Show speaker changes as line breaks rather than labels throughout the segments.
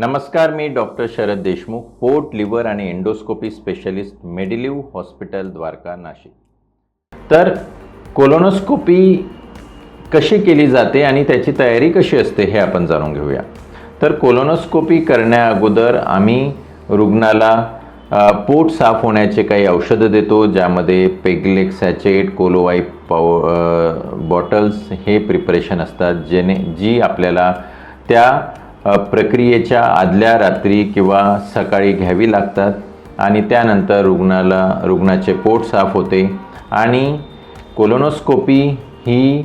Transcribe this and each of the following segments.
नमस्कार मी डॉक्टर शरद देशमुख पोट लिव्हर आणि endoscopy specialist Medilive hospital Dwarka Nashik. तर कोलोनोस्कोपी कशी केली जाते आणि त्याची तयारी कशी असते हे आपण जाणून घेऊया. तर कोलोनोस्कोपी करण्याअगोदर आम्ही रुग्णाला पोट साफ होण्याचे काही औषधं देतो ज्यामध्ये पेगलेक सॅचेट कोलोवाई पाव बॉटल्स हे प्रिपरेशन असतात जेणे जी आपल्याला त्या प्रक्रियेच्या आदल्या रात्री किंवा सकाळी घ्यावी लागतात आणि त्यानंतर रुग्णाला रुग्णाचे पोट साफ होते. आणि कोलोनोस्कोपी ही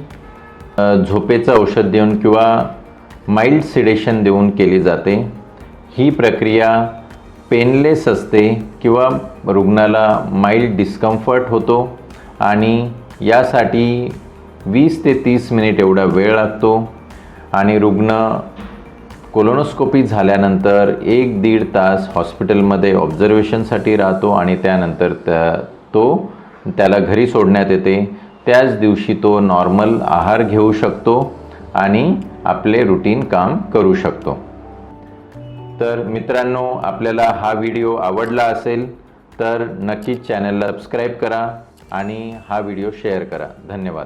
झोपेचं औषध देऊन किंवा माइल्ड सिडेशन देऊन केली जाते. ही प्रक्रिया पेनलेस असते किंवा रुग्णाला माइल्ड डिस्कम्फर्ट होतो आणि यासाठी वीस ते तीस मिनिट एवढा वेळ लागतो आणि रुग्ण कोलोनोस्कोपी झाल्यानंतर एक दीड तास हॉस्पिटलमध्ये ऑब्झर्वेशनसाठी राहतो आणि त्यानंतर त्या तो त्याला घरी सोडण्यात येते. त्याच दिवशी तो नॉर्मल आहार घेऊ शकतो आणि आपले रुटीन काम करू शकतो. तर मित्रांनो आपल्याला हा व्हिडिओ आवडला असेल तर नक्कीच चॅनलला सबस्क्राईब करा आणि हा व्हिडिओ शेअर करा. धन्यवाद.